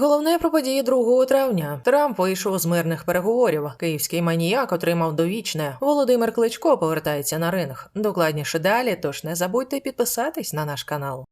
Головне про події 2 травня. Трамп вийшов з мирних переговорів. Київський маніяк отримав довічне. Володимир Кличко повертається на ринг. Докладніше далі, тож не забудьте підписатись на наш канал.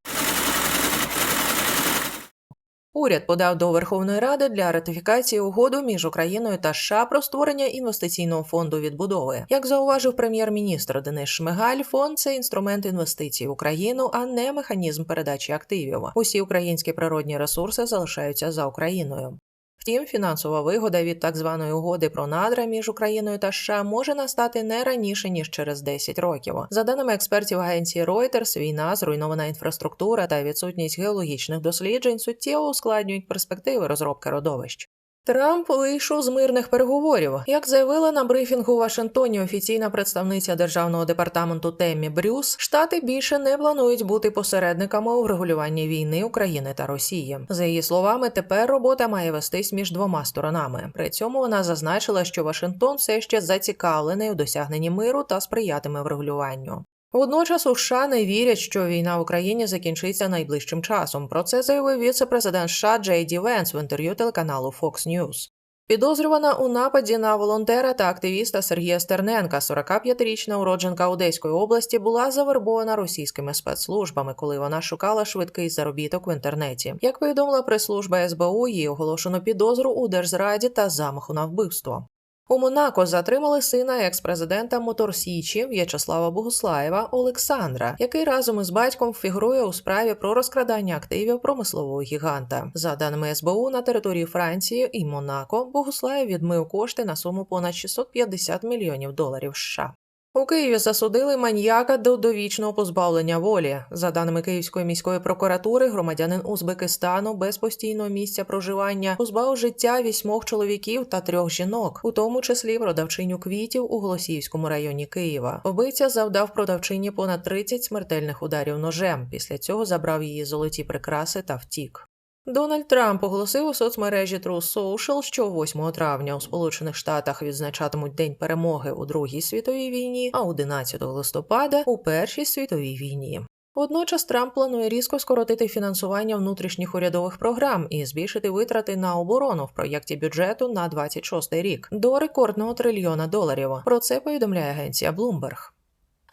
Уряд подав до Верховної Ради для ратифікації угоду між Україною та США про створення інвестиційного фонду відбудови. Як зауважив прем'єр-міністр Денис Шмигаль, фонд це інструмент інвестицій в Україну, а не механізм передачі активів. Усі українські природні ресурси залишаються за Україною. Втім, фінансова вигода від так званої угоди про надра між Україною та США може настати не раніше ніж через 10 років. За даними експертів агенції Reuters, війна, зруйнована інфраструктура та відсутність геологічних досліджень суттєво ускладнюють перспективи розробки родовищ. Трамп вийшов з мирних переговорів. Як заявила на брифінгу у Вашингтоні офіційна представниця державного департаменту Теммі Брюс, штати більше не планують бути посередниками у врегулюванні війни України та Росії. За її словами, тепер робота має вестись між двома сторонами. При цьому вона зазначила, що Вашингтон все ще зацікавлений у досягненні миру та сприятиме врегулюванню. Водночас у США не вірять, що війна в Україні закінчиться найближчим часом. Про це заявив віце-президент США Джей Ді Венс в інтерв'ю телеканалу Fox News. Підозрювана у нападі на волонтера та активіста Сергія Стерненка, 45-річна уродженка Одеської області, була завербована російськими спецслужбами, коли вона шукала швидкий заробіток в інтернеті. Як повідомила прес-служба СБУ, їй оголошено підозру у держзраді та замаху на вбивство. У Монако затримали сина екс-президента Моторсічі В'ячеслава Богуслаєва Олександра, який разом із батьком фігурує у справі про розкрадання активів промислового гіганта. За даними СБУ, на території Франції і Монако Богуслаєв відмив кошти на суму понад 650 мільйонів доларів США. У Києві засудили маньяка до довічного позбавлення волі. За даними Київської міської прокуратури, громадянин Узбекистану без постійного місця проживання позбавив життя вісьмох чоловіків та трьох жінок, у тому числі продавчиню квітів у Голосіївському районі Києва. Убивця завдав продавчині понад 30 смертельних ударів ножем. Після цього забрав її золоті прикраси та втік. Дональд Трамп оголосив у соцмережі True Social, що 8 травня у Сполучених Штатах відзначатимуть День перемоги у Другій світовій війні, а 11 листопада у Першій світовій війні. Водночас Трамп планує різко скоротити фінансування внутрішніх урядових програм і збільшити витрати на оборону в проєкті бюджету на 26 рік до рекордного трильйона доларів. Про це повідомляє агенція Bloomberg.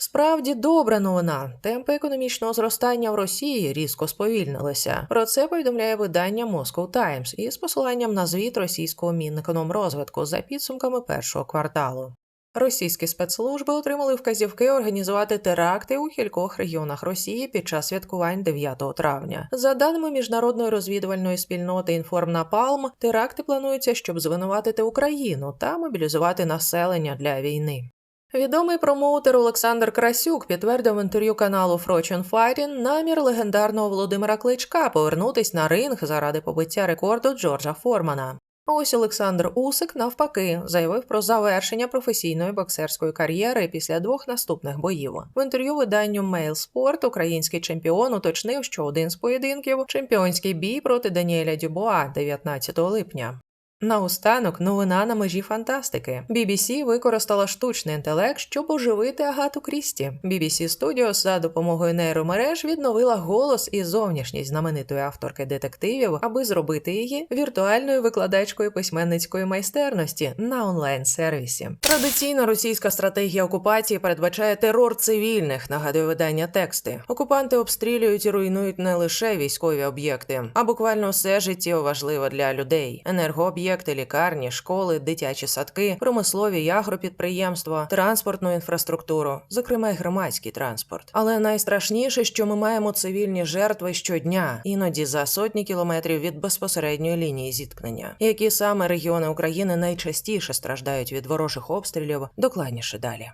Справді добра новина. Темпи економічного зростання в Росії різко сповільнилися. Про це повідомляє видання Moscow Times із посиланням на звіт російського Мінекономрозвитку за підсумками першого кварталу. Російські спецслужби отримали вказівки організувати теракти у кількох регіонах Росії під час святкувань 9 травня. За даними міжнародної розвідувальної спільноти Інформнапалм, теракти плануються, щоб звинуватити Україну та мобілізувати населення для війни. Відомий промоутер Олександр Красюк підтвердив інтерв'ю каналу Fortune Fighting намір легендарного Володимира Кличка повернутись на ринг заради побиття рекорду Джорджа Формана. Ось Олександр Усик, навпаки, заявив про завершення професійної боксерської кар'єри після двох наступних боїв. В інтерв'ю виданню Mail Sport український чемпіон уточнив, що один з поєдинків чемпіонський бій проти Даніеля Дюбуа 19 липня. Наостанок новина на межі фантастики. BBC використала штучний інтелект, щоб оживити Агату Крісті. BBC Studios за допомогою нейромереж відновила голос і зовнішність знаменитої авторки детективів, аби зробити її віртуальною викладачкою письменницької майстерності на онлайн-сервісі. Традиційна російська стратегія окупації передбачає терор цивільних, нагадує видання тексти. Окупанти обстрілюють і руйнують не лише військові об'єкти, а буквально все життєво важливе для людей: енергооб'єкти об'єкти, лікарні, школи, дитячі садки, промислові й агропідприємства, транспортну інфраструктуру, зокрема й громадський транспорт. Але найстрашніше, що ми маємо цивільні жертви щодня, іноді за сотні кілометрів від безпосередньої лінії зіткнення. Які саме регіони України найчастіше страждають від ворожих обстрілів, докладніше далі.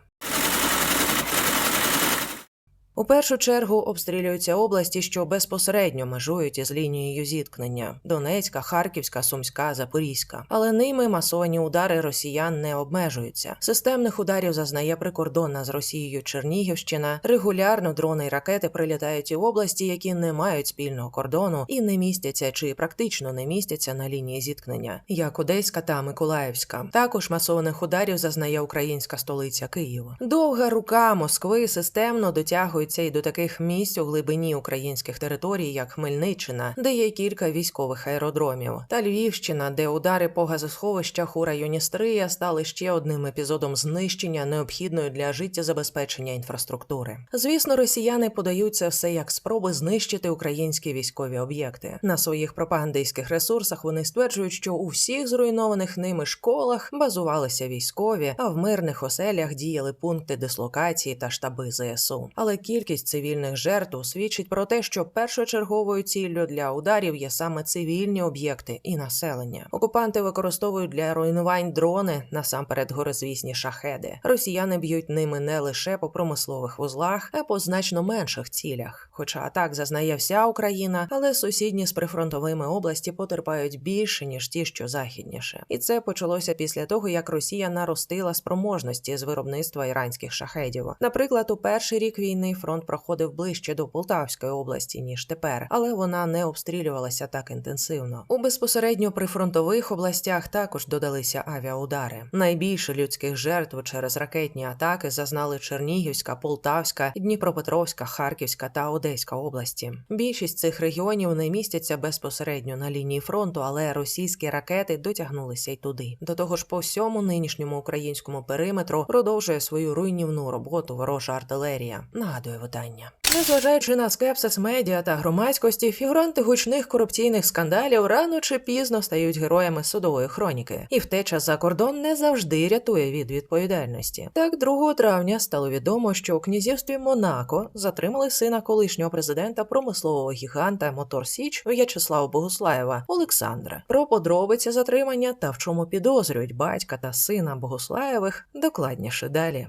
У першу чергу обстрілюються області, що безпосередньо межують із лінією зіткнення: Донецька, Харківська, Сумська, Запорізька. Але ними масовані удари росіян не обмежуються. Системних ударів зазнає прикордонна з Росією Чернігівщина. Регулярно дрони й ракети прилітають в області, які не мають спільного кордону і не містяться чи практично не містяться на лінії зіткнення, як Одеська та Миколаївська. Також масованих ударів зазнає українська столиця Київ. Довга рука Москви системно дотягується поширюються і до таких місць у глибині українських територій, як Хмельниччина, де є кілька військових аеродромів, та Львівщина, де удари по газосховищах у районі Стрия стали ще одним епізодом знищення необхідної для життєзабезпечення інфраструктури. Звісно, росіяни подають це все як спроби знищити українські військові об'єкти. На своїх пропагандистських ресурсах вони стверджують, що у всіх зруйнованих ними школах базувалися військові, а в мирних оселях діяли пункти дислокації та штаби ЗСУ. Але кількість цивільних жертв свідчить про те, що першочерговою ціллю для ударів є саме цивільні об'єкти і населення. Окупанти використовують для руйнувань дрони насамперед горизвісні шахеди. Росіяни б'ють ними не лише по промислових вузлах, а по значно менших цілях. Хоча атак зазнає вся Україна, але сусідні з прифронтовими області потерпають більше ніж ті, що західніше, і це почалося після того, як Росія наростила спроможності з виробництва іранських шахедів. Наприклад, у перший рік війни фронт проходив ближче до Полтавської області ніж тепер, але вона не обстрілювалася так інтенсивно. У безпосередньо прифронтових областях також додалися авіаудари. Найбільше людських жертв через ракетні атаки зазнали Чернігівська, Полтавська, Дніпропетровська, Харківська та Одеська області. Більшість цих регіонів не містяться безпосередньо на лінії фронту, але російські ракети дотягнулися й туди. До того ж, по всьому нинішньому українському периметру продовжує свою руйнівну роботу ворожа артилерія. Нагадує видання. Незважаючи на скепсис медіа та громадськості, фігуранти гучних корупційних скандалів рано чи пізно стають героями судової хроніки, і втеча за кордон не завжди рятує від відповідальності. Так, 2 травня стало відомо, що у князівстві Монако затримали сина колишнього президента промислового гіганта Мотор Січ В'ячеслава Богуслаєва Олександра. Про подробиці затримання та в чому підозрюють батька та сина Богуслаєвих докладніше далі.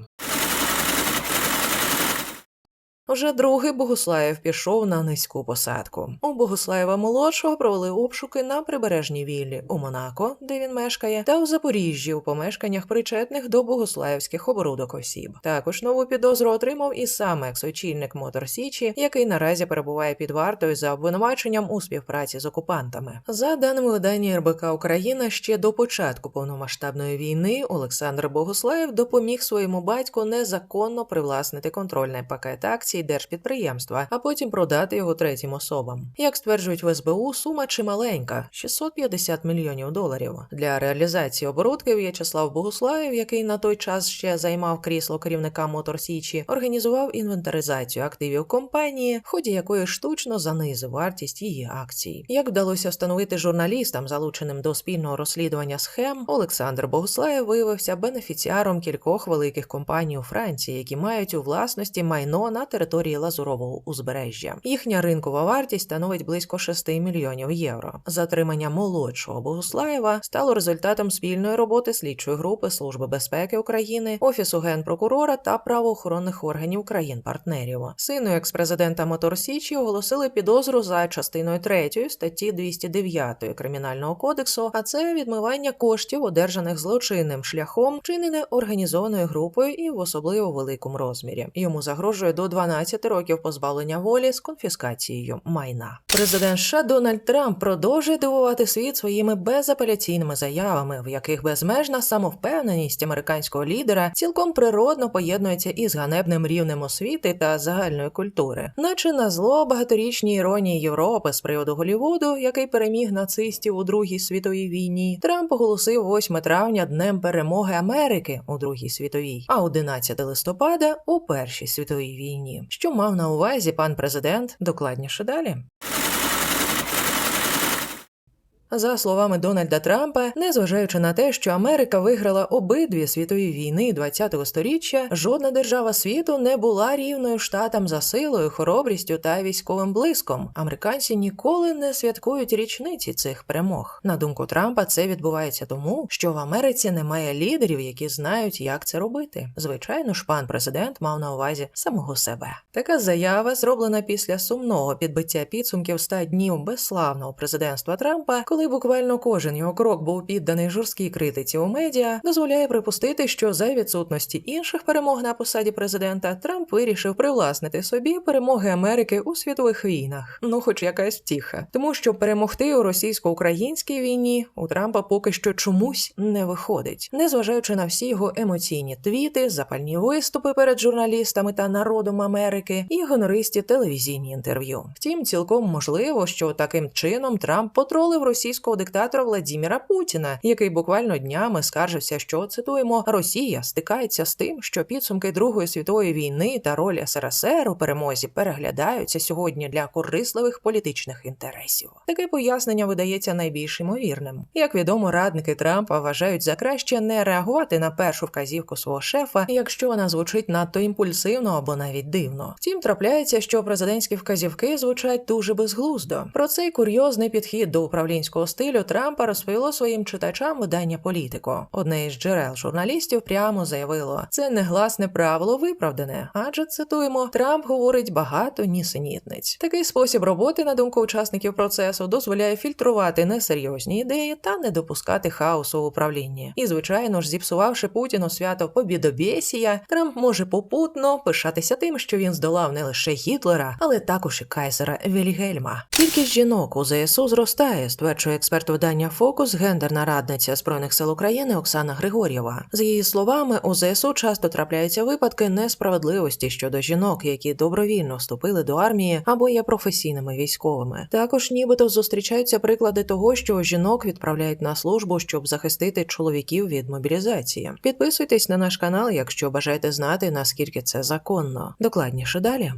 Вже другий Богуслаєв пішов на низьку посадку. У Богуслаєва молодшого провели обшуки на прибережній віллі у Монако, де він мешкає, та у Запоріжжі у помешканнях причетних до богуслаївських оборудок осіб. Також нову підозру отримав і сам екс-очільник Мотор Січі, який наразі перебуває під вартою за обвинуваченням у співпраці з окупантами. За даними видання РБК Україна, ще до початку повномасштабної війни Олександр Богуслаєв допоміг своєму батьку незаконно привласнити контрольний пакет акцій держпідприємства, а потім продати його третім особам. Як стверджують в СБУ, сума чималенька 650 мільйонів доларів. Для реалізації оборудки В'ячеслав Богуслаєв, який на той час ще займав крісло керівника Мотор Січі, організував інвентаризацію активів компанії, в ході якої штучно занизив вартість її акцій. Як вдалося встановити журналістам, залученим до спільного розслідування схем, Олександр Богуслаєв виявився бенефіціаром кількох великих компаній у Франції, які мають у власності майно на території Лазурового узбережжя. Їхня ринкова вартість становить близько 6 мільйонів євро. Затримання молодшого Богуслаєва стало результатом спільної роботи слідчої групи Служби безпеки України, Офісу генпрокурора та правоохоронних органів країн-партнерів. Сину експрезидента Мотор Січі оголосили підозру за частиною 3 статті 209 кримінального кодексу, а це відмивання коштів, одержаних злочинним шляхом, вчинене організованою групою і в особливо великому розмірі. Йому загрожує до 12 років позбавлення волі з конфіскацією майна. Президент США Дональд Трамп продовжує дивувати світ своїми безапеляційними заявами, в яких безмежна самовпевненість американського лідера цілком природно поєднується із ганебним рівнем освіти та загальної культури, наче на зло багаторічній іронії Європи з приводу Голівуду, який переміг нацистів у Другій світовій війні. Трамп оголосив 8 травня днем перемоги Америки у Другій світовій, а 11 листопада у Першій світовій війні. Що мав на увазі пан президент? Докладніше далі. За словами Дональда Трампа, незважаючи на те, що Америка виграла обидві світові війни ХХ століття, жодна держава світу не була рівною штатам за силою, хоробрістю та військовим блиском. Американці ніколи не святкують річниці цих перемог. На думку Трампа, це відбувається тому, що в Америці немає лідерів, які знають, як це робити. Звичайно ж, пан президент мав на увазі самого себе. Така заява зроблена після сумного підбиття підсумків 100 днів безславного президентства Трампа, коли коли буквально кожен його крок був підданий жорсткій критиці у медіа, дозволяє припустити, що за відсутності інших перемог на посаді президента Трамп вирішив привласнити собі перемоги Америки у світових війнах. Ну, хоч якась втіха, тому що перемогти у російсько-українській війні у Трампа поки що чомусь не виходить, незважаючи на всі його емоційні твіти, запальні виступи перед журналістами та народом Америки і гонористі телевізійні інтерв'ю. Втім, цілком можливо, що таким чином Трамп потролив російського диктатора Владіміра Путіна, який буквально днями скаржився, що цитуємо Росія стикається з тим, що підсумки Другої світової війни та роль СРСР у перемозі переглядаються сьогодні для корисливих політичних інтересів. Таке пояснення видається найбільш ймовірним. Як відомо, радники Трампа вважають за краще не реагувати на першу вказівку свого шефа, якщо вона звучить надто імпульсивно або навіть дивно. Втім, трапляється, що президентські вказівки звучать дуже безглуздо. Про цей курйозний підхід до управлінського стилю Трампа розповіло своїм читачам видання Політико. Одне із джерел журналістів прямо заявило: це негласне правило виправдане, адже цитуємо, Трамп говорить багато нісенітниць. Такий спосіб роботи, на думку учасників процесу, дозволяє фільтрувати несерйозні ідеї та не допускати хаосу в управлінні. І, звичайно ж, зіпсувавши Путіну свято побідобєсія, Трамп може попутно пишатися тим, що він здолав не лише Гітлера, але також і кайзера Вільгельма. Кількість жінок у ЗСУ зростає, стверджує експерт видання Фокус, гендерна радниця збройних сил України Оксана Григор'єва. За її словами, у ЗСУ часто трапляються випадки несправедливості щодо жінок, які добровільно вступили до армії або є професійними військовими. Також, нібито, зустрічаються приклади того, що жінок відправляють на службу, щоб захистити чоловіків від мобілізації. Підписуйтесь на наш канал, якщо бажаєте знати наскільки це законно. Докладніше далі.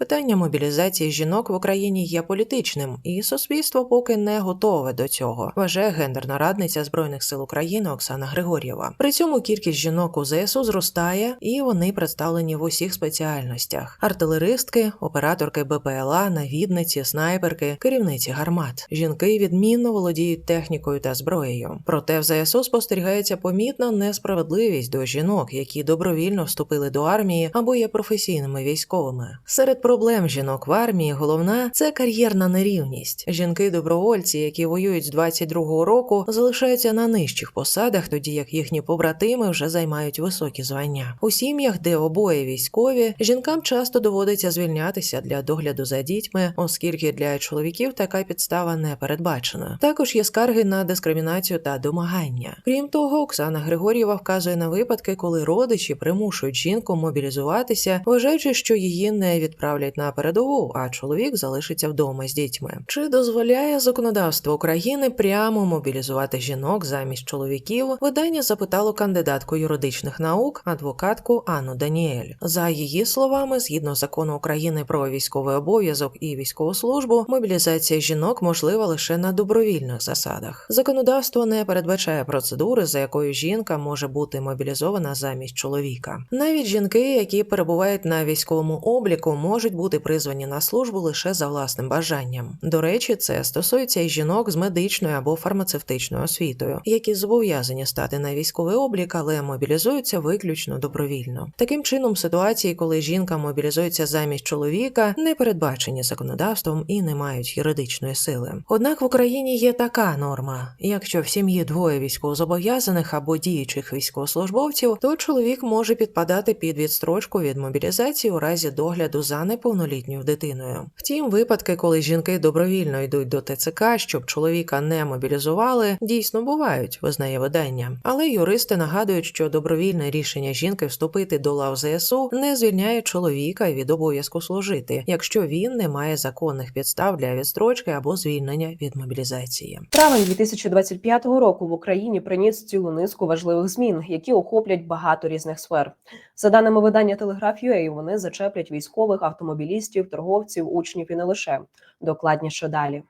Питання мобілізації жінок в Україні є політичним, і суспільство поки не готове до цього, вважає гендерна радниця збройних сил України Оксана Григор'єва. При цьому кількість жінок у ЗСУ зростає, і вони представлені в усіх спеціальностях: артилеристки, операторки БПЛА, навідниці, снайперки, керівниці гармат. Жінки відмінно володіють технікою та зброєю. Проте в ЗСУ спостерігається помітна несправедливість до жінок, які добровільно вступили до армії або є професійними військовими. Серед проблем жінок в армії головна це кар'єрна нерівність. Жінки-добровольці, які воюють з 22-го року, залишаються на нижчих посадах, тоді як їхні побратими вже займають високі звання. У сім'ях, де обоє військові, жінкам часто доводиться звільнятися для догляду за дітьми, оскільки для чоловіків така підстава не передбачена. Також є скарги на дискримінацію та домагання. Крім того, Оксана Григор'єва вказує на випадки, коли родичі примушують жінку мобілізуватися, вважаючи, що її не відправлять на передову, а чоловік залишиться вдома з дітьми. Чи дозволяє законодавство України прямо мобілізувати жінок замість чоловіків? Видання запитало кандидатку юридичних наук, адвокатку Анну Даніель. За її словами, згідно закону України про військовий обов'язок і військову службу, мобілізація жінок можлива лише на добровільних засадах. Законодавство не передбачає процедури, за якою жінка може бути мобілізована замість чоловіка. Навіть жінки, які перебувають на військовому обліку, можуть бути призвані на службу лише за власним бажанням. До речі, це стосується і жінок з медичною або фармацевтичною освітою, які зобов'язані стати на військовий облік, але мобілізуються виключно добровільно. Таким чином, ситуації, коли жінка мобілізується замість чоловіка, не передбачені законодавством і не мають юридичної сили. Однак в Україні є така норма: якщо в сім'ї двоє військовозобов'язаних або діючих військовослужбовців, то чоловік може підпадати під відстрочку від мобілізації у разі догляду за неповнолітньою дитиною. Втім, випадки, коли жінки добровільно йдуть до ТЦК, щоб чоловіка не мобілізували, дійсно бувають, визнає видання. Але юристи нагадують, що добровільне рішення жінки вступити до лав ЗСУ не звільняє чоловіка від обов'язку служити, якщо він не має законних підстав для відстрочки або звільнення від мобілізації. Травень 2025 року в Україні приніс цілу низку важливих змін, які охоплять багато різних сфер. За даними видання Телеграф.ua, вони зачеплять військових, автомобілістів, торговців, учнів і не лише. Докладніше далі.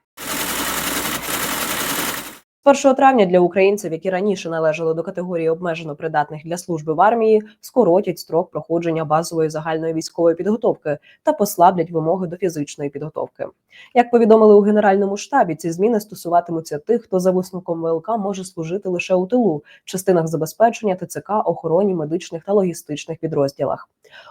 З 1 травня для українців, які раніше належали до категорії обмежено придатних для служби в армії, скоротять строк проходження базової загальної військової підготовки та послаблять вимоги до фізичної підготовки. Як повідомили у генеральному штабі, ці зміни стосуватимуться тих, хто за висновком ВЛК може служити лише у тилу, частинах забезпечення ТЦК, охороні медичних та логістичних підрозділах.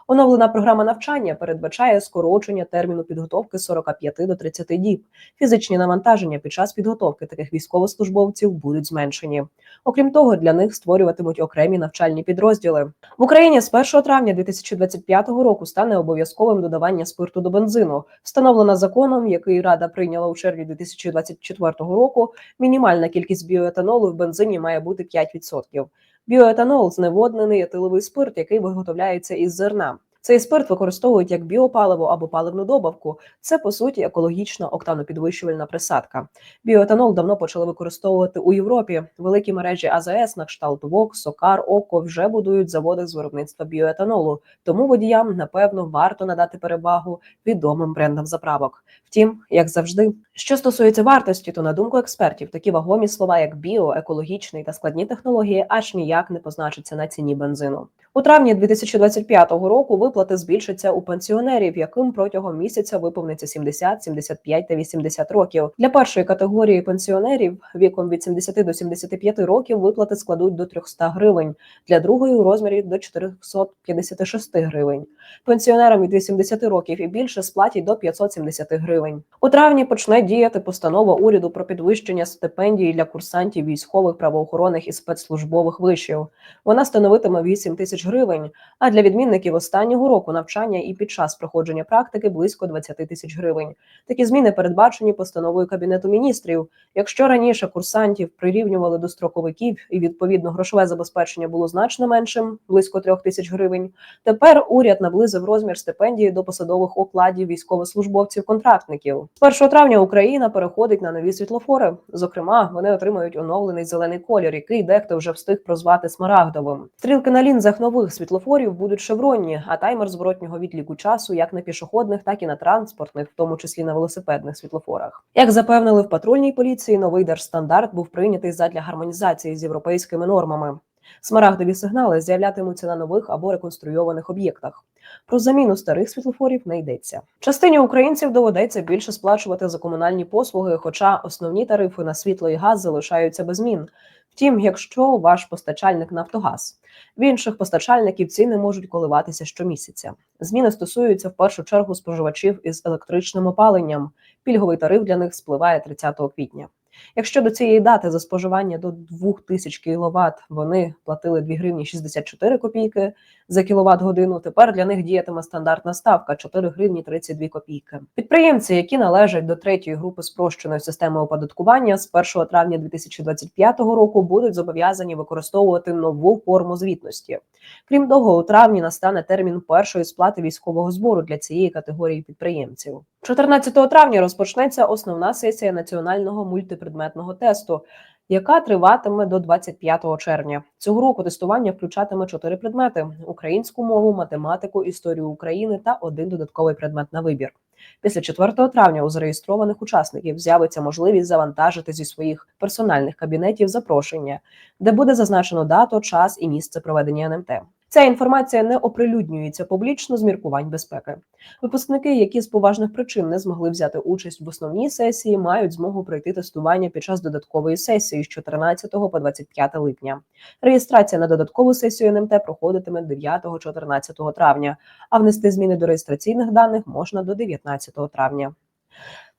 Оновлена програма навчання передбачає скорочення терміну підготовки з 45 до 30 діб. Фізичні навантаження під час підготовки таких військовослужбовців будуть зменшені. Окрім того, для них створюватимуть окремі навчальні підрозділи. В Україні з 1 травня 2025 року стане обов'язковим додавання спирту до бензину. Встановлена законом, який Рада прийняла у червні 2024 року. Мінімальна кількість біоетанолу в бензині має бути 5%. Біоетанол зневоднений етиловий спирт, який виготовляється із зерна. Цей спирт використовують як біопаливо або паливну добавку. Це по суті екологічна октанопідвищувальна присадка. Біоетанол давно почали використовувати у Європі. Великі мережі АЗС на кшталт ВОК, Сокар, ОКО вже будують заводи з виробництва біоетанолу. Тому водіям напевно варто надати перевагу відомим брендам заправок. Втім, як завжди, що стосується вартості, то на думку експертів, такі вагомі слова, як біо, екологічний та складні технології, аж ніяк не позначаться на ціні бензину. У травні 2025 року виплати збільшаться у пенсіонерів, яким протягом місяця виповниться 70, 75 та 80 років. Для першої категорії пенсіонерів віком від 70 до 75 років виплати складуть до 300 гривень, для другої у розмірі до 456 гривень. Пенсіонерам від 80 років і більше сплатять до 570 гривень. У травні почне діяти постанова уряду про підвищення стипендій для курсантів військових, правоохоронних і спецслужбових вишів. Вона становитиме 8 тисяч гривень, а для відмінників останнього року навчання і під час проходження практики близько 20 тисяч гривень. Такі зміни передбачені постановою кабінету міністрів. Якщо раніше курсантів прирівнювали до строковиків і відповідно грошове забезпечення було значно меншим близько трьох тисяч гривень. Тепер уряд наблизив розмір стипендії до посадових окладів військовослужбовців-контрактників. З 1 травня Україна переходить на нові світлофори. Зокрема, вони отримають оновлений зелений колір, який дехто вже встиг прозвати смарагдовим. Стрілки на лінзах нових світлофорів будуть шевронні, а таймер зворотнього відліку часу як на пішохідних, так і на транспортних, в тому числі на велосипедних світлофорах. Як запевнили в патрульній поліції, новий держстандарт був прийнятий задля гармонізації з європейськими нормами. Смарагдові сигнали з'являтимуться на нових або реконструйованих об'єктах. Про заміну старих світлофорів не йдеться. Частині українців доведеться більше сплачувати за комунальні послуги, хоча основні тарифи на світло і газ залишаються без змін. Втім, якщо ваш постачальник Нафтогаз, в інших постачальників ціни можуть коливатися щомісяця. Зміни стосуються в першу чергу споживачів із електричним опаленням. Пільговий тариф для них спливає 30 квітня. Якщо до цієї дати за споживання до 2000 кВт вони платили 2 гривні 64 копійки за кіловат годину, тепер для них діятиме стандартна ставка 4 гривні 32 копійки. Підприємці, які належать до третьої групи спрощеної системи оподаткування, з 1 травня 2025 року будуть зобов'язані використовувати нову форму звітності. Крім того, у травні настане термін першої сплати військового збору для цієї категорії підприємців. 14 травня розпочнеться основна сесія національного мультипредметного тесту, яка триватиме до 25 червня. Цього року тестування включатиме чотири предмети: українську мову, математику, історію України та один додатковий предмет на вибір. Після 4 травня у зареєстрованих учасників з'явиться можливість завантажити зі своїх персональних кабінетів запрошення, де буде зазначено дату, час і місце проведення НМТ. Ця інформація не оприлюднюється публічно з міркувань безпеки. Випускники, які з поважних причин не змогли взяти участь в основній сесії, мають змогу пройти тестування під час додаткової сесії з 14 по 25 липня. Реєстрація на додаткову сесію НМТ проходитиме 9-14 травня, а внести зміни до реєстраційних даних можна до 19 травня.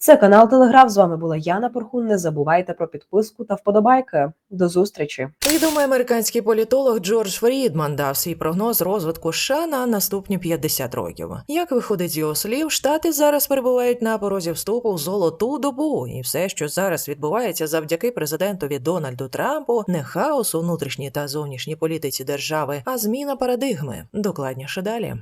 Це канал Телеграф. З вами була Яна Порхун. Не забувайте про підписку та вподобайки. До зустрічі. Відомий американський політолог Джордж Фрідман дав свій прогноз розвитку США на наступні 50 років. Як виходить з його слів, штати зараз перебувають на порозі вступу в золоту добу, і все, що зараз відбувається завдяки президентові Дональду Трампу, не хаос у внутрішній та зовнішній політиці держави, а зміна парадигми. Докладніше далі.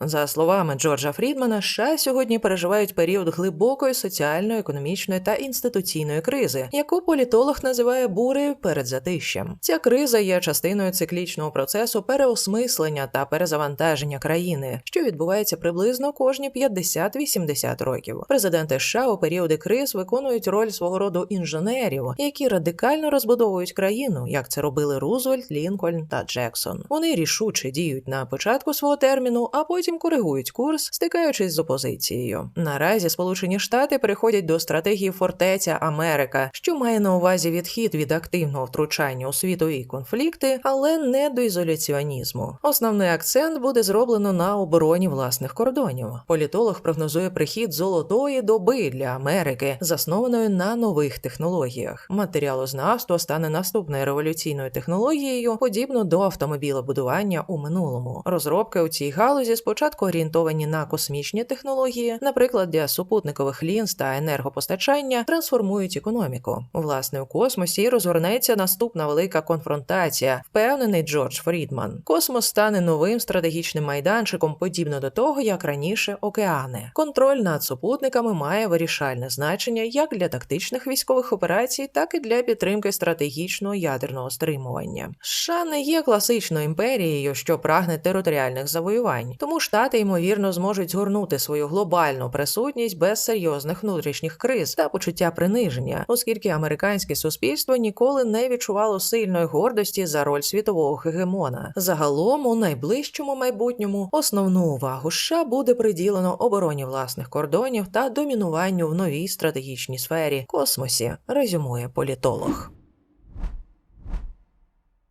За словами Джорджа Фрідмана, США сьогодні переживають період глибокої соціальної, економічної та інституційної кризи, яку політолог називає бурею перед затищем. Ця криза є частиною циклічного процесу переосмислення та перезавантаження країни, що відбувається приблизно кожні 50-80 років. Президенти США у періоди криз виконують роль свого роду інженерів, які радикально розбудовують країну, як це робили Рузвельт, Лінкольн та Джексон. Вони рішуче діють на початку свого терміну, а потім коригують курс, стикаючись з опозицією. Наразі Сполучені Штати переходять до стратегії фортеця Америка, що має на увазі відхід від активного втручання у світові конфлікти, але не до ізоляціонізму. Основний акцент буде зроблено на обороні власних кордонів. Політолог прогнозує прихід золотої доби для Америки, заснованої на нових технологіях. Матеріалознавство стане наступною революційною технологією, подібно до автомобілебудування у минулому. Розробки у цій галузі спочатку орієнтовані на космічні технології, наприклад, для супутникових лінз та енергопостачання, трансформують економіку. Власне, у космосі розгорнеться наступна велика конфронтація, впевнений Джордж Фрідман. Космос стане новим стратегічним майданчиком, подібно до того, як раніше океани. Контроль над супутниками має вирішальне значення як для тактичних військових операцій, так і для підтримки стратегічного ядерного стримування. США не є класичною імперією, що прагне територіальних завоювань, тому штати ймовірно зможуть згорнути свою глобальну присутність без серйозних внутрішніх криз та почуття приниження, оскільки американське суспільство ніколи не відчувало сильної гордості за роль світового гегемона. Загалом, у найближчому майбутньому основну увагу США буде приділено обороні власних кордонів та домінуванню в новій стратегічній сфері космосі, резюмує політолог.